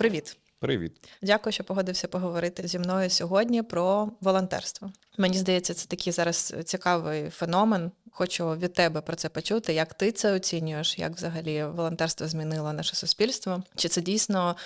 Привіт. Привіт. Дякую, що погодився поговорити зі мною сьогодні про волонтерство. Мені здається, це такий зараз цікавий феномен. Хочу від тебе про це почути. Як ти це оцінюєш? Як взагалі волонтерство змінило наше суспільство? Чи це дійсно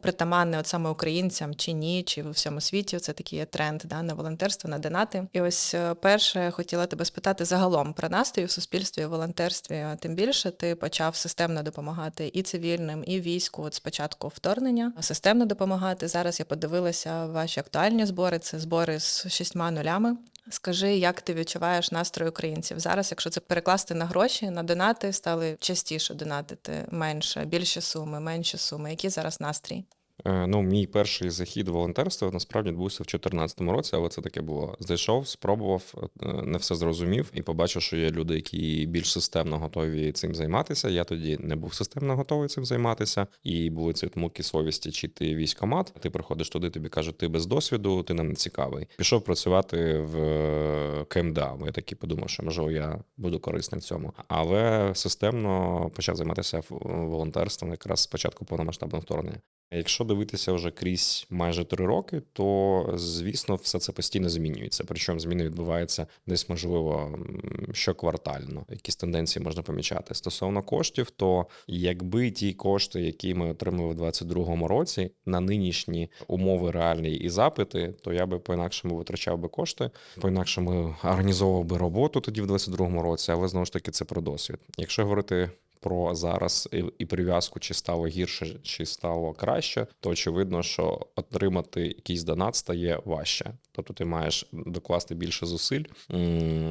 притаманне от саме українцям, чи ні, чи в всьому світі це такий є тренд да, на волонтерство, на донати? І ось е, перше хотіла тебе спитати загалом про настрій в суспільстві, і волонтерстві. Тим більше ти почав системно допомагати і цивільним, і війську. От спочатку вторгнення, системно допомагати. Зараз я подивилася ваші актуальні збори. Це збори з шістьма нулями. Скажи, як ти відчуваєш настрій українців зараз, якщо це перекласти на гроші, на донати стали частіше донатити менше, більші суми, менші суми. Які зараз настрій? Е, Ну, мій перший захід в волонтерство насправді відбувся в 2014 році, але це таке було. Зайшов, спробував, е, не все зрозумів і побачив, що є люди, які більш системно готові цим займатися. Я тоді не був системно готовий цим займатися, і були ці муки совісті, чи ти військомат. Ти приходиш туди, тобі кажуть, ти без досвіду, ти нам не цікавий. Пішов працювати в е, КМДА. бо Я таки подумав, що можливо я буду корисний в цьому. Але системно почав займатися волонтерством якраз з початку повномасштабного вторгнення. Якщо дивитися вже крізь майже три роки, то звісно все це постійно змінюється. Причому зміни відбуваються десь, можливо, щоквартально. Якісь тенденції можна помічати. Стосовно коштів, то якби ті кошти, які ми отримали в 2022 році, на нинішні умови реальні і запити, то я би по-інакшому витрачав би кошти, по-інакшому організовував би роботу тоді в 2022 році, але знову ж таки це про досвід. Якщо говорити про зараз і, прив'язку, чи стало гірше, чи стало краще, то очевидно, що отримати якийсь донат стає важче. Тобто ти маєш докласти більше зусиль,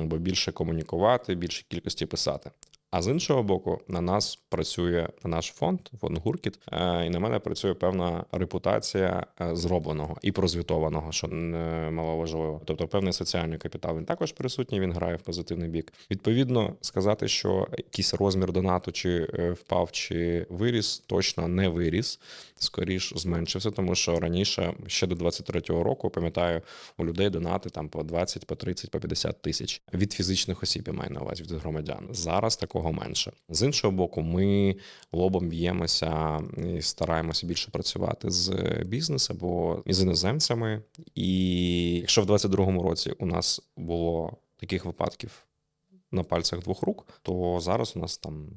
бо більше комунікувати, більше кількості писати. А з іншого боку, на нас працює на наш фонд, фонд Гуркіт, е, і на мене працює певна репутація е, зробленого і прозвітованого, що не мало важливо. Тобто, певний соціальний капітал він також присутній, він грає в позитивний бік. Відповідно, сказати, що якийсь розмір донату чи е, впав, чи виріс, точно не виріс. Скоріш зменшився, тому що раніше, ще до 23-го року, пам'ятаю, у людей донати там по 20, по 30, по 50 тисяч від фізичних осіб, я маю на увазі від громадян. Зараз такого менше. З іншого боку, ми лобом б'ємося і стараємося більше працювати з бізнесом або з іноземцями. І якщо в 22-му році у нас було таких випадків на пальцях двох рук, то зараз у нас там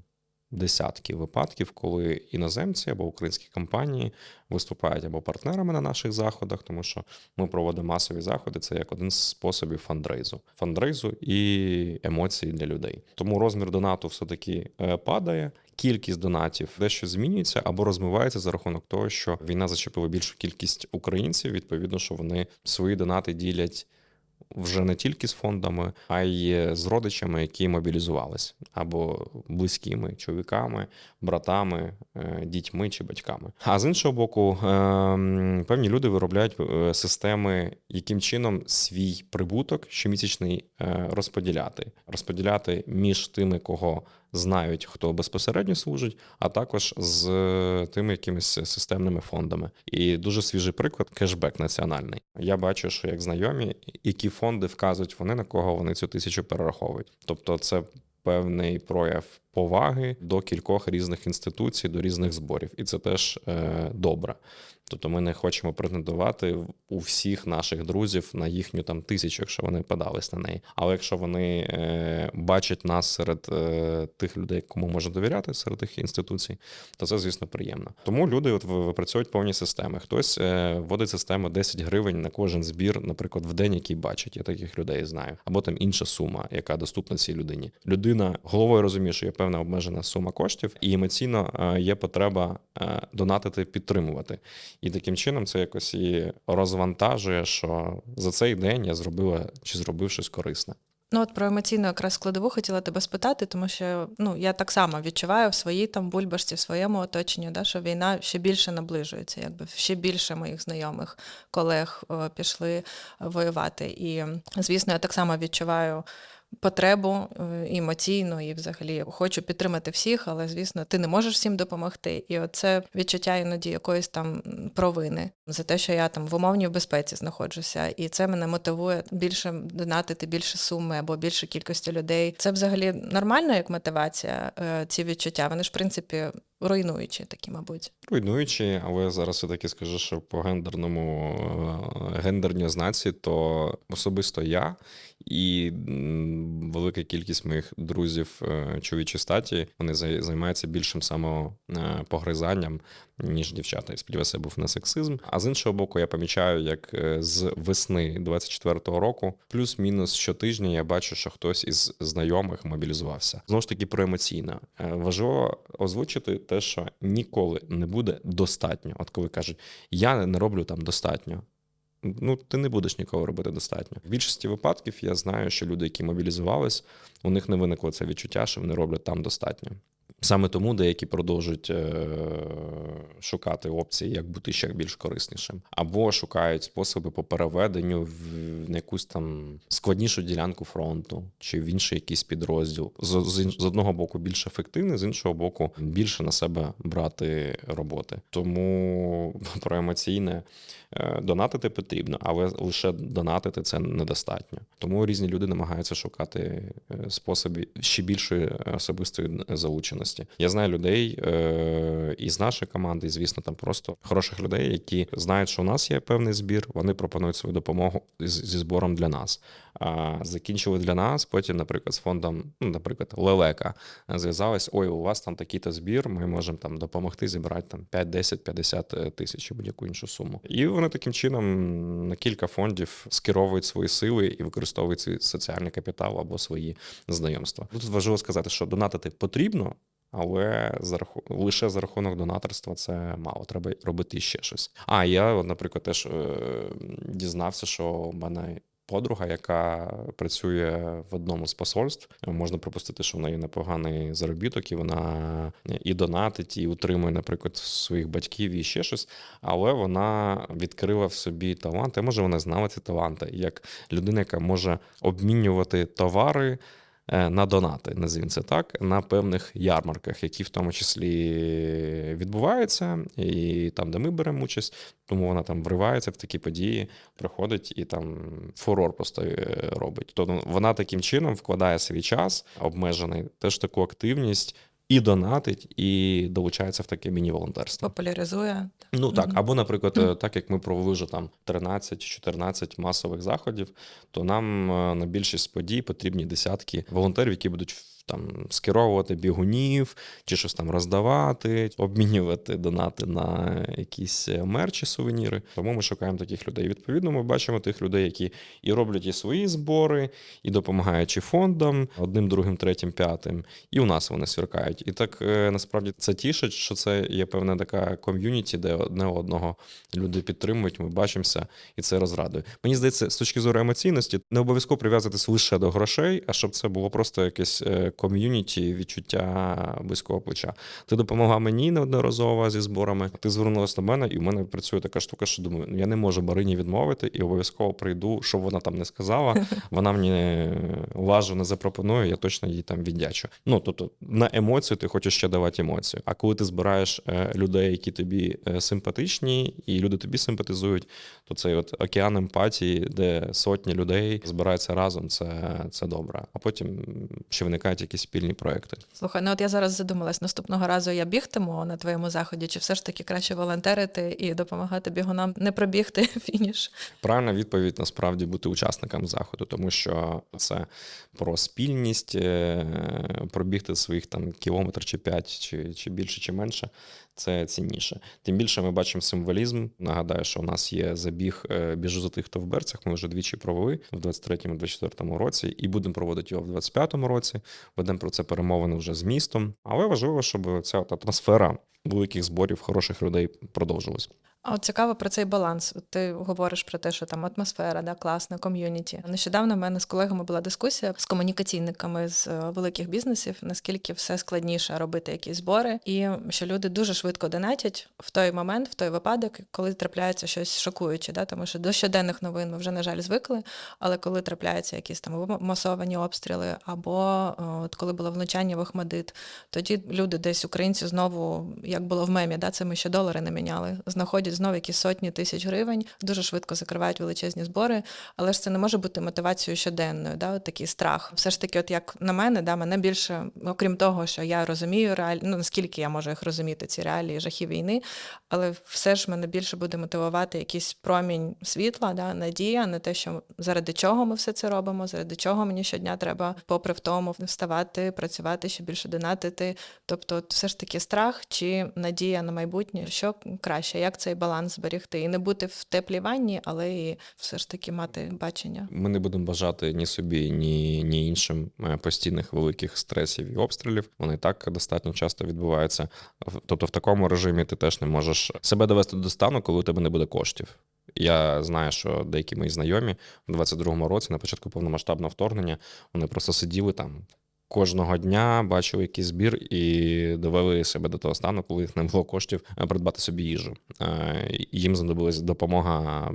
десятки випадків, коли іноземці або українські компанії виступають або партнерами на наших заходах, тому що ми проводимо масові заходи. Це як один з способів фандрейзу, фандрейзу і емоцій для людей. Тому розмір донату все таки падає. Кількість донатів дещо змінюється або розмивається за рахунок того, що війна зачепила більшу кількість українців. Відповідно, що вони свої донати ділять вже не тільки з фондами, а й з родичами, які мобілізувались, або близькими чоловіками, братами, е, дітьми чи батьками. А з іншого боку, ем, певні люди виробляють е, системи, яким чином свій прибуток щомісячний е, розподіляти, розподіляти між тими, кого знають, хто безпосередньо служить, а також з тими якимись системними фондами. І дуже свіжий приклад кешбек національний. Я бачу, що як знайомі, які фонди вказують вони на кого вони цю тисячу перераховують. Тобто, це певний прояв поваги до кількох різних інституцій, до різних зборів, і це теж е, добре. Тобто ми не хочемо претендувати у всіх наших друзів на їхню там тисячу, якщо вони подались на неї. Але якщо вони е, бачать нас серед е, тих людей, кому можна довіряти, серед тих інституцій, то це, звісно, приємно. Тому люди от випрацьовують повні системи. Хтось е, вводить систему 10 гривень на кожен збір, наприклад, в день, який бачить. Я таких людей знаю. Або там інша сума, яка доступна цій людині. Людина головою розуміє, що є певна обмежена сума коштів, і емоційно е, є потреба е, донатити, підтримувати. І таким чином це якось і розвантажує, що за цей день я зробила чи зробив щось корисне. Ну от про емоційну якраз складову хотіла тебе спитати, тому що ну я так само відчуваю в своїй там бульбашці, в своєму оточенні, да, що війна ще більше наближується, якби ще більше моїх знайомих колег о, пішли воювати. І звісно, я так само відчуваю. Потребу е, емоційну і взагалі хочу підтримати всіх, але звісно, ти не можеш всім допомогти. І оце відчуття іноді якоїсь там провини за те, що я там в умовній безпеці знаходжуся, і це мене мотивує більше донатити більше суми або більше кількості людей. Це взагалі нормально як мотивація. е, Ці відчуття. Вони ж в принципі руйнуючі такі, мабуть. Руйнуючи, але зараз все-таки скажу, що по гендерному е, гендерній ознаці, то особисто я і велика кількість моїх друзів е, чоловічої статі вони зай- займаються більшим самопогризанням, ніж дівчата. І сподіваюся, був не сексизм. А з іншого боку, я помічаю, як е, з весни 24-го року, плюс-мінус щотижня я бачу, що хтось із знайомих мобілізувався. Знову ж таки, про емоційне. Е, Важливо озвучити те, що ніколи не буде достатньо. От коли кажуть, я не роблю там достатньо. Ну, ти не будеш ніколи робити достатньо. В більшості випадків я знаю, що люди, які мобілізувались, у них не виникло це відчуття, що вони роблять там достатньо. Саме тому деякі продовжують е- шукати опції, як бути ще більш кориснішим, або шукають способи по переведенню в якусь там складнішу ділянку фронту чи в інший якийсь підрозділ. З, з, з одного боку більш ефективний, з іншого боку, більше на себе брати роботи. Тому про емоційне е, донатити потрібно, але лише донатити це недостатньо. Тому різні люди намагаються шукати е, способи ще більшої особистої залученості. Я знаю людей е, із нашої команди, і звісно, там просто хороших людей, які знають, що у нас є певний збір. Вони пропонують свою допомогу зі збором для нас. А закінчили для нас. Потім, наприклад, з фондом, ну, наприклад, Лелека зв'язались. Ой, у вас там такий-то збір. Ми можемо там допомогти зібрати там 5, 10, 50 тисяч будь-яку іншу суму. І вони таким чином на кілька фондів скеровують свої сили і використовують свій соціальний капітал або свої знайомства. Тут важливо сказати, що донатити потрібно. Але за раху... лише за рахунок донаторства це мало. Треба робити ще щось. А я, наприклад, теж е... дізнався, що в мене подруга, яка працює в одному з посольств, можна пропустити, що в неї непоганий заробіток, і вона і донатить, і утримує, наприклад, своїх батьків і ще щось. Але вона відкрила в собі таланти. Може, вона знала ці таланти, як людина, яка може обмінювати товари на донати, називаємо це так, на певних ярмарках, які в тому числі відбуваються, і там, де ми беремо участь, тому вона там вривається в такі події, приходить і там фурор просто е, робить. Тобто вона таким чином вкладає свій час обмежений, теж таку активність. І донатить, і долучається в таке міні-волонтерство. Популяризує. Ну так, або, наприклад, е, так як ми провели вже там 13-14 масових заходів, то нам е, на більшість подій потрібні десятки волонтерів, які будуть там скеровувати бігунів чи щось там роздавати, обмінювати донати на якісь е, мерчі, сувеніри. Тому ми шукаємо таких людей. Відповідно, ми бачимо тих людей, які і роблять і свої збори, і допомагають і фондам одним, другим, третім, п'ятим. І у нас вони сверкають. І так е, насправді це тішить, що це є певна така ком'юніті, де одне одного люди підтримують. Ми бачимося, і це розрадує. Мені здається, з точки зору емоційності, не обов'язково прив'язатись лише до грошей, а щоб це було просто якесь е, ком'юніті, відчуття близького плеча. Ти допомогла мені неодноразово зі зборами. Ти звернулася до мене, і в мене працює така штука, що думаю, ну я не можу Марині відмовити, і обов'язково прийду, що вона там не сказала. Вона мені лажу не запропонує, я точно їй там віддячу. Ну тобто на емоцію ти хочеш ще давати емоцію. А коли ти збираєш е, людей, які тобі е, симпатичні, і люди тобі симпатизують, то цей от океан емпатії, де сотні людей збираються разом, це, це добре. А потім ще виникають якісь спільні проекти. Слухай, ну от я зараз задумалась, наступного разу я бігтиму на твоєму заході, чи все ж таки краще волонтерити і допомагати бігунам не пробігти фініш? Правильна відповідь насправді бути учасником заходу, тому що це про спільність, е, пробігти своїх там кілометр чи п'ять, чи, чи більше, чи менше. Це цінніше. Тим більше ми бачимо символізм. Нагадаю, що у нас є забіг е, біжу за тих, хто в берцях. Ми вже двічі провели в 23-24 році, і будемо проводити його в 25-му році. Ведемо про це перемовини вже з містом. Але важливо, щоб ця атмосфера великих зборів хороших людей продовжилась. А от цікаво про цей баланс. Ти говориш про те, що там атмосфера, да, класна, ком'юніті. Нещодавно в мене з колегами була дискусія з комунікаційниками з е, великих бізнесів, наскільки все складніше робити якісь збори, і що люди дуже швидко донатять в той момент, в той випадок, коли трапляється щось шокуюче. Да? Тому що до щоденних новин ми вже, на жаль, звикли. Але коли трапляються якісь там масовані обстріли, або е, от коли було влучання в Охмадит, тоді люди десь українці знову, як було в мемі, да, це ми ще долари не міняли, знаходять знову якісь сотні тисяч гривень, дуже швидко закривають величезні збори, але ж це не може бути мотивацією щоденною. Да, от такий страх. Все ж таки, от як на мене, да, мене більше, окрім того, що я розумію реаль... ну наскільки я можу їх розуміти, ці реалії жахів війни, але все ж мене більше буде мотивувати якийсь промінь світла, да, надія на те, що заради чого ми все це робимо, заради чого мені щодня треба, попри втому, вставати, працювати, ще більше донатити. Тобто, от все ж таки страх чи надія на майбутнє, що краще, як цей баланс зберегти, і не бути в теплій ванні, але і все ж таки мати бачення. Ми не будемо бажати ні собі, ні, ні іншим е, постійних великих стресів і обстрілів. Вони так достатньо часто відбуваються. Тобто, в такому режимі ти теж не можеш себе довести до стану, коли у тебе не буде коштів. Я знаю, що деякі мої знайомі у 22-му році, на початку повномасштабного вторгнення, вони просто сиділи там. Кожного дня бачили якийсь збір і довели себе до того стану, коли їх не було коштів е, придбати собі їжу. Е, Їм знадобилась допомога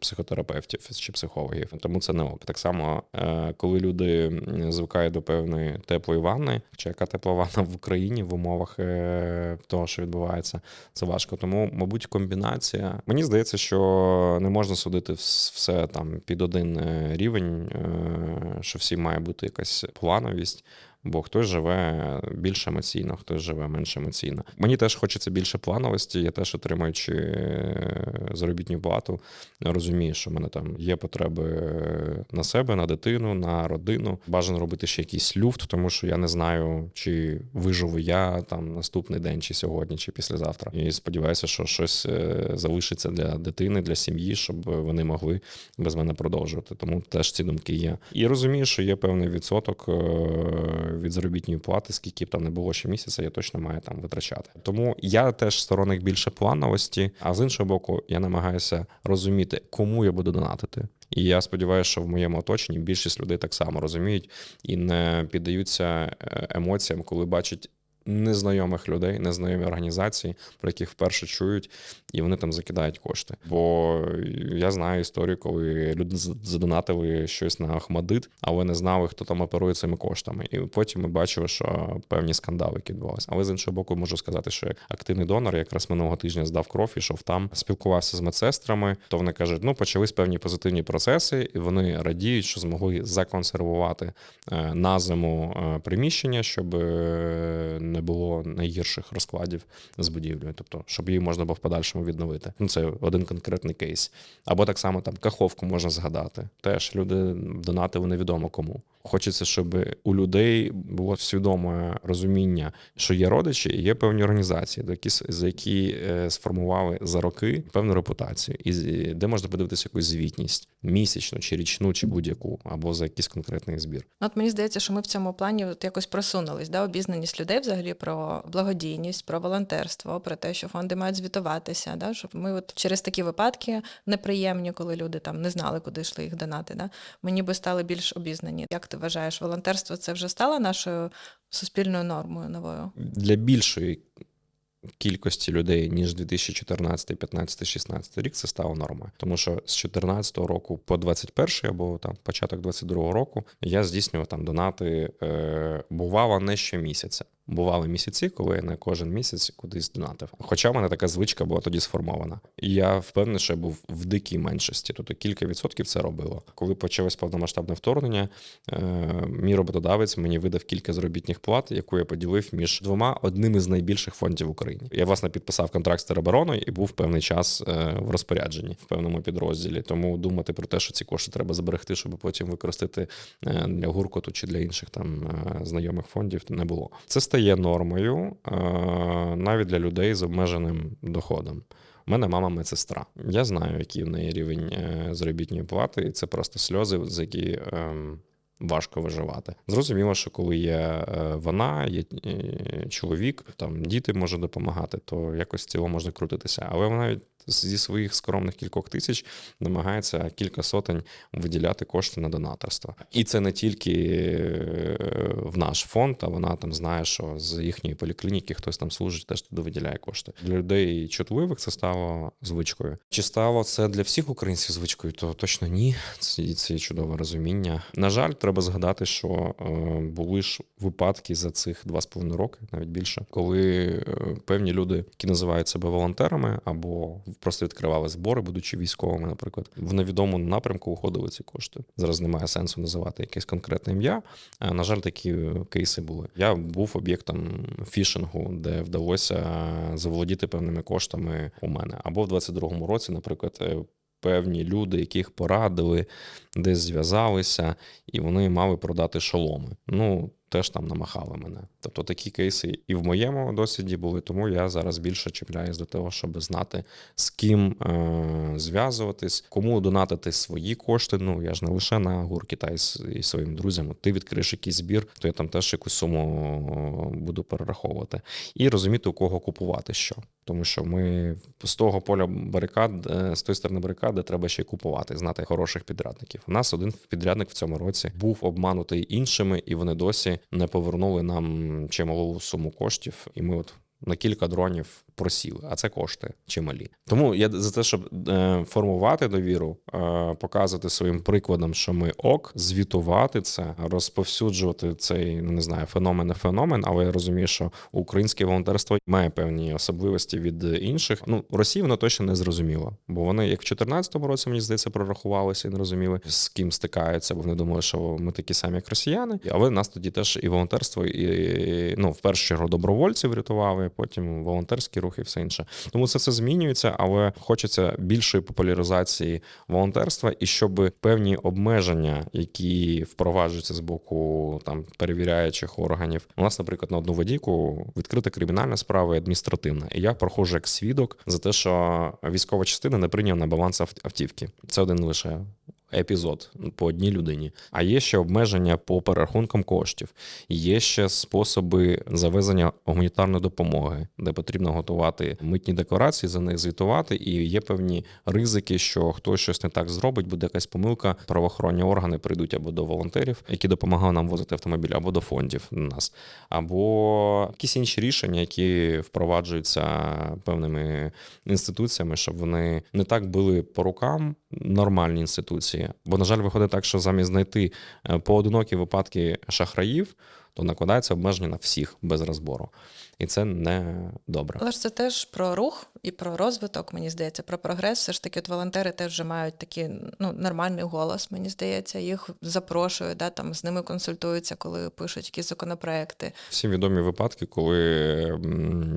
психотерапевтів чи психологів. Тому це не ок. Так само, е, коли люди звикають до певної теплої ванни, чи яка тепла ванна в Україні в умовах того, що відбувається, це важко. Тому, мабуть, комбінація. Мені здається, що не можна судити все там під один рівень, що всі має бути якась плановість. Бо хтось живе більш емоційно, хтось живе менш емоційно. Мені теж хочеться більше плановості. Я теж отримуючи е, заробітну плату, розумію, що в мене там є потреби на себе, на дитину, на родину. Бажано робити ще якийсь люфт, тому що я не знаю, чи виживу я там наступний день, чи сьогодні, чи післязавтра. І сподіваюся, що щось е, залишиться для дитини, для сім'ї, щоб вони могли без мене продовжувати. Тому теж ці думки є. І розумію, що є певний відсоток е, від заробітної плати, скільки б там не було ще місяця, я точно маю там витрачати. Тому я теж сторонник більше плановості, а з іншого боку, я намагаюся розуміти, кому я буду донатити. І я сподіваюся, що в моєму оточенні більшість людей так само розуміють і не піддаються е, емоціям, коли бачать. Незнайомих людей, незнайомі організації, про яких вперше чують, і вони там закидають кошти. Бо я знаю історію, коли люди задонатили щось на Ахмадит, але не знали, хто там оперує цими коштами. І потім ми бачили, що певні скандали які відбувалися. Але з іншого боку, можу сказати, що як активний донор, якраз минулого тижня здав кров, ішов там, спілкувався з медсестрами. То вони кажуть, ну почались певні позитивні процеси, і вони радіють, що змогли законсервувати е, на зиму е, приміщення, щоб е, не було найгірших розкладів з будівлею, тобто, щоб її можна було в подальшому відновити. Ну, це один конкретний кейс. Або так само там каховку можна згадати. Теж люди донатили невідомо кому. Хочеться, щоб у людей було свідоме розуміння, що є родичі і є певні організації, які за які е, сформували за роки певну репутацію, і де можна подивитися якусь звітність місячну чи річну, чи будь-яку, або за якийсь конкретний збір. Ну, От мені здається, що ми в цьому плані от якось просунулись, да? обізнаність людей взагалі про благодійність, про волонтерство, про те, що фонди мають звітуватися, да? щоб ми от через такі випадки неприємні, коли люди там не знали, куди йшли їх донати. Да? Ми ніби стали більш обізнані. Як ти вважаєш, волонтерство це вже стало нашою суспільною нормою новою? для більшої кількості людей, ніж 2014, 15, 16 рік, це стало нормою. Тому що з 14 року по 21 або там початок 22 року я здійснював там донати. Е, бувало не щомісяця. Бували місяці, коли я на кожен місяць кудись донатив. Хоча в мене така звичка була тоді сформована. І я впевнений, що я був в дикій меншості. Тобто кілька відсотків це робило. Коли почалось повномасштабне вторгнення, е, мій роботодавець мені видав кілька заробітних плат, яку я поділив між двома одним із найбільших фондів в Україні. Я власне підписав контракт з теробороною і був певний час е, в розпорядженні в певному підрозділі. Тому думати про те, що ці кошти треба зберегти, щоб потім використати е, для гуркоту чи для інших там знайомих фондів, не було. Це стає нормою е, навіть для людей з обмеженим доходом. У мене мама медсестра. Я знаю, який в неї рівень е, заробітної плати, і це просто сльози, за які ем, важко виживати. Зрозуміло, що коли є е, вона, є чоловік, там діти можуть допомагати, то якось в цілому можна крутитися. Але навіть зі своїх скромних кількох тисяч намагається кілька сотень виділяти кошти на донаторство. І це не тільки е, в наш фонд, а вона там знає, що з їхньої поліклініки хтось там служить, теж туди виділяє кошти. Для людей чутливих це стало звичкою. Чи стало це для всіх українців звичкою? То точно ні. Це, це чудове розуміння. На жаль, треба згадати, що е, були ж випадки за цих два з половиною роки, навіть більше, коли е, певні люди, які називають себе волонтерами або просто відкривали збори, будучи військовими, наприклад. В невідомому напрямку уходили ці кошти. Зараз немає сенсу називати якесь конкретне ім'я. Е, На жаль, такі е, кейси були. Я був об'єктом фішингу, де вдалося заволодіти певними коштами у мене. Або в 22-му році, наприклад, е, певні люди, яких порадили, десь зв'язалися, і вони мали продати шоломи. Ну, теж там намахали мене. Тобто такі кейси і в моєму досвіді були, тому я зараз більше чіпляюсь до того, щоб знати, з ким е- зв'язуватись, кому донатити свої кошти. Ну я ж не лише на гур Китай і своїм друзям. Ти відкриєш якийсь збір, то я там теж якусь суму буду перераховувати. І розуміти, у кого купувати що. Тому що ми з того поля барикад, е, з тої сторони барикади, треба ще й купувати, знати хороших підрядників. У нас один підрядник в цьому році був обманутий іншими, і вони досі не повернули нам чималу суму коштів. І ми от на кілька дронів просіли, а це кошти чималі. Тому я за те, щоб е, формувати довіру, е, показувати своїм прикладом, що ми ок, звітувати це, розповсюджувати цей ну не знаю, феномен не феномен, але я розумію, що українське волонтерство має певні особливості від інших. Ну Росії воно точно не зрозуміло, бо вони як в 2014 році мені здається прорахувалися і не розуміли з ким стикаються, бо вони думали, що ми такі самі, як росіяни. Але нас тоді теж і волонтерство, і ну в першу чергу добровольців рятували, потім волонтерські рухи, і все інше. Тому це все змінюється, але хочеться більшої популяризації волонтерства і щоб певні обмеження, які впроваджуються з боку там перевіряючих органів. У нас, наприклад, на одну водійку відкрита кримінальна справа і адміністративна. І я проходжу як свідок за те, що військова частина не прийняв на баланс ав- автівки. Це один лише. Епізод по одній людині, а є ще обмеження по перерахункам коштів, є ще способи завезення гуманітарної допомоги, де потрібно готувати митні декларації, за них звітувати, і є певні ризики, що хтось щось не так зробить, буде якась помилка. Правоохоронні органи прийдуть або до волонтерів, які допомагали нам возити автомобіль, або до фондів нас, або якісь інші рішення, які впроваджуються певними інституціями, щоб вони не так били по рукам нормальні інституції. Бо, на жаль, виходить так, що замість знайти е, поодинокі випадки шахраїв, то накладається обмеження на всіх без розбору. І це не добре. Але ж це теж про рух і про розвиток, мені здається, про прогрес. Все ж таки, от волонтери теж вже мають такий ну, нормальний голос, мені здається, їх запрошують, да, там, з ними консультуються, коли пишуть якісь законопроекти. Всі відомі випадки, коли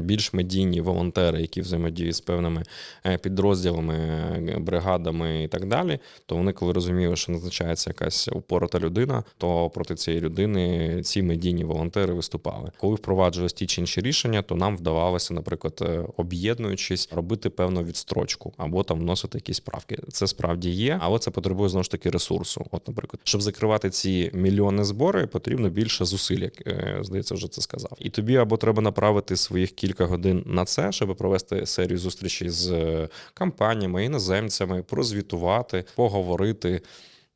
більш медійні волонтери, які взаємодіють з певними е, підрозділами, е, бригадами і так далі, то вони, коли розуміли, що назначається якась упорота людина, то проти цієї людини ці медійні волонтери виступали. Коли впроваджувалися ті чи інші рішення, то нам вдавалося, наприклад, е, об'єднуючись, робити певну відстрочку або там вносити якісь правки. Це справді є, але це потребує знову ж таки ресурсу. От, наприклад, щоб закривати ці мільйони збори, потрібно більше зусиль, як е, здається, вже це сказав. І тобі або треба направити своїх кілька годин на це, щоб провести серію зустрічей з е, компаніями, іноземцями, прозвітувати, поговорити.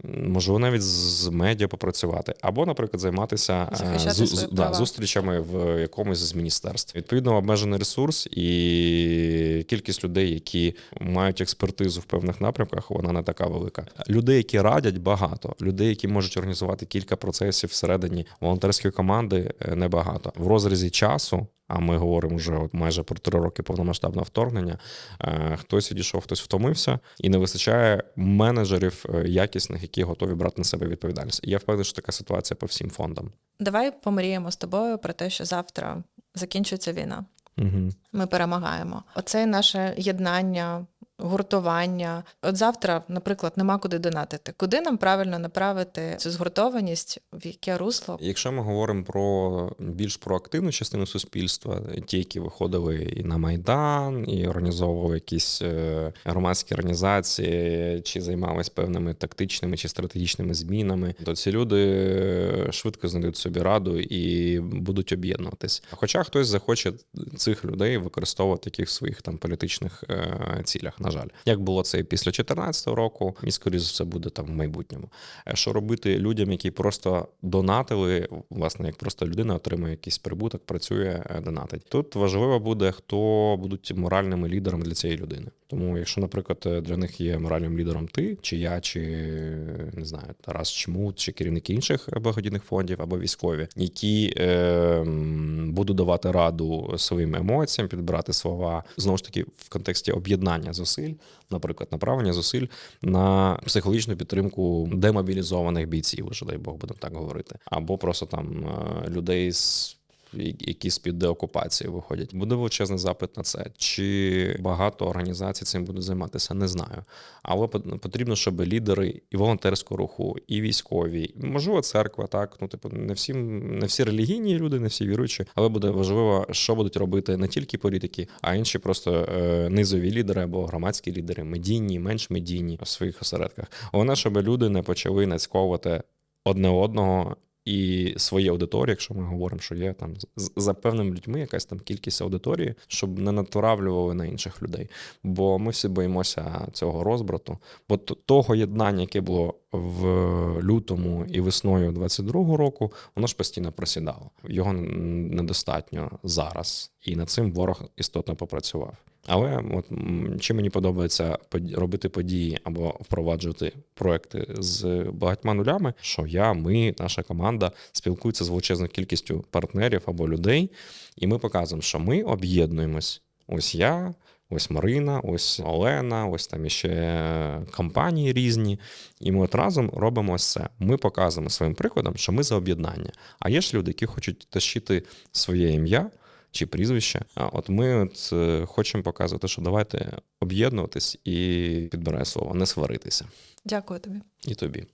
Можливо, навіть з медіа попрацювати, або, наприклад, займатися е, з- да, зустрічами в якомусь з міністерств. Відповідно, обмежений ресурс і кількість людей, які мають експертизу в певних напрямках, вона не така велика. Людей, які радять, багато. Людей, які можуть організувати кілька процесів всередині волонтерської команди, е, небагато. В розрізі часу. А ми говоримо вже от майже про три роки повномасштабного вторгнення. е, Хтось відійшов, хтось втомився, і не вистачає менеджерів е, якісних, які готові брати на себе відповідальність. І я впевнений, що така ситуація по всім фондам. Давай помріємо з тобою про те, що завтра закінчується війна. Угу. Ми перемагаємо. Оце наше єднання, гуртування. От завтра, наприклад, нема куди донатити. Куди нам правильно направити цю згуртованість, в яке русло? Якщо ми говоримо про більш проактивну частину суспільства, ті, які виходили і на майдан, і організовували якісь е, громадські організації, чи займалися певними тактичними чи стратегічними змінами, то ці люди е, швидко знайдуть собі раду і будуть об'єднуватись. Хоча хтось захоче цих людей використовувати в своїх там політичних е, цілях. Жаль, як було це після 2014 року, і скоріше все буде там в майбутньому. Е, Що робити людям, які просто донатили, власне, як просто людина отримує якийсь прибуток, працює, е, донатить. Тут важливо буде, хто будуть моральними лідерами для цієї людини. Тому, якщо, наприклад, е, для них є моральним лідером ти, чи я, чи не знаю, Тарас Чмут, чи керівники інших благодійних фондів або військові, які е, будуть давати раду своїм емоціям, підбирати слова знову ж таки в контексті об'єднання зусиль, наприклад, направлення зусиль на психологічну підтримку демобілізованих бійців, що дай Бог будемо так говорити, або просто там е, людей з. Які з під деокупації виходять, буде величезний запит на це. Чи багато організацій цим будуть займатися? Не знаю. Але потрібно, щоб лідери і волонтерського руху, і військові, можливо, церква, так ну типу, не всі не всі релігійні люди, не всі віруючі, але буде важливо, що будуть робити не тільки політики, а інші просто е, низові лідери або громадські лідери, медійні, менш медійні в своїх осередках. Головне, щоб люди не почали нацьковувати одне одного. І свої аудиторії, якщо ми говоримо, що є там за певними людьми якась там кількість аудиторії, щоб не натравлювали на інших людей. Бо ми всі боїмося цього розбрату. Бо того єднання, яке було в лютому і весною 22-го року, воно ж постійно просідало. Його недостатньо зараз, і над цим ворог істотно попрацював. Але от чи мені подобається под- робити події або впроваджувати проекти з багатьма нулями, що я, ми, наша команда спілкується з величезною кількістю партнерів або людей, і ми показуємо, що ми об'єднуємось. Ось я, ось Марина, ось Олена, ось там іще компанії різні. І ми от разом робимо ось це. Ми показуємо своїм прикладом, що ми за об'єднання. А є ж люди, які хочуть тащити своє ім'я чи прізвище. А от ми от е, хочемо показувати, що давайте об'єднуватись і підбирай слово, не сваритися. Дякую тобі. І тобі.